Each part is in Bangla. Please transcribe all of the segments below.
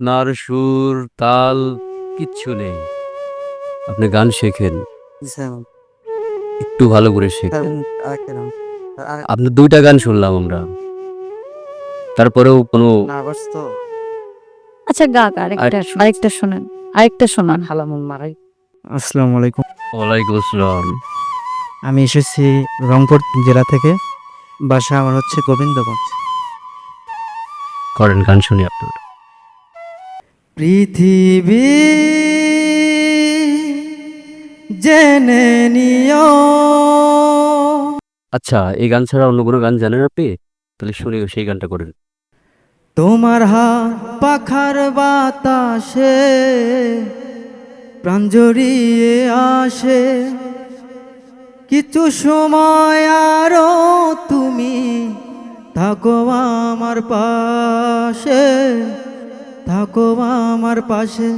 আপনার সুর তাল কিচ্ছু নেই। আপনি গান শেখেন। একটু ভালো করে শেখেন। আপনার দুইটা গান শুনলাম আমরা। তারপরেও কোনো আচ্ছা গা গা, আরেকটা আরেকটা শোনান। আরেকটা শোনান। হালামুল মারাই। আসসালামু আলাইকুম। ওয়ালাইকুম আসসালাম। আমি এসেছি রংপুর জেলা থেকে। বাসা আমার হচ্ছে গোবিন্দগঞ্জ। করেন গান শুনি আপনার। পৃথিবী জেনে নিও। আচ্ছা এই গান ছাড়া অন্য কোনো গান জানেন আপনি? তাহলে শুনে সেই গানটা করেন। তোমার হাত পাখার বাতাসে প্রাণ জড়িয়ে আসে। কিছু সময় আরও তুমি থাকো আমার পাশে। থাকো আমার পাশে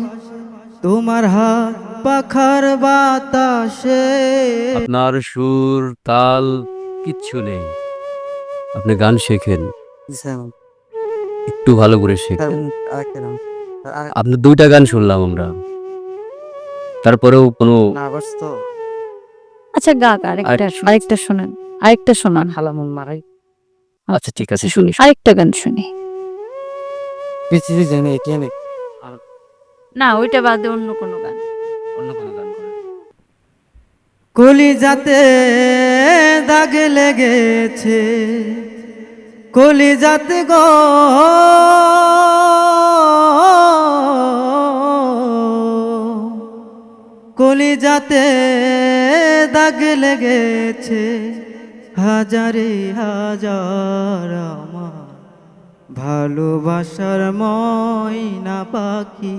তোমার হাত পাখার বাতাসে। আপনার সুর তাল কিচ্ছু নেই। আপনি গান শেখেন। একটু ভালো করে শেখেন। আপনার দুইটা গান শুনলাম আমরা। তারপরেও কোনো আচ্ছা আরেকটা আরেকটা শোনান। আরেকটা শোনান। হালামুল মারাই। আচ্ছা ঠিক আছে। শুনি। আরেকটা গান শুনি। পৃথিবী জেনে জেনে না ওইটা বাদে অন্য কোনো গান। অন্য কোনো গান কলি যাতে দাগ লেগেছে কলি যাতে গো। কলি যাতে দাগ লেগেছে হাজারে হাজার আমার। ভালোবাসার ময়না পাখি।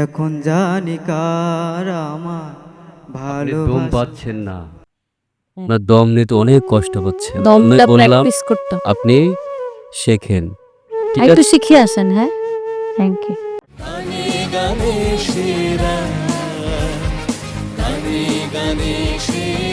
এখন জানি কার আমার ভালো দম পাচ্ছেন না। আপনার দম নিতে অনেক কষ্ট হচ্ছে। দমটা বললাম প্র্যাকটিস করতে হবে। আপনি শেখেন। ঠিক একটু আছে? শিখিয়ে আসেন হ্যাঁ? থ্যাংক ইউ গানে গানে গানে গানে সেরা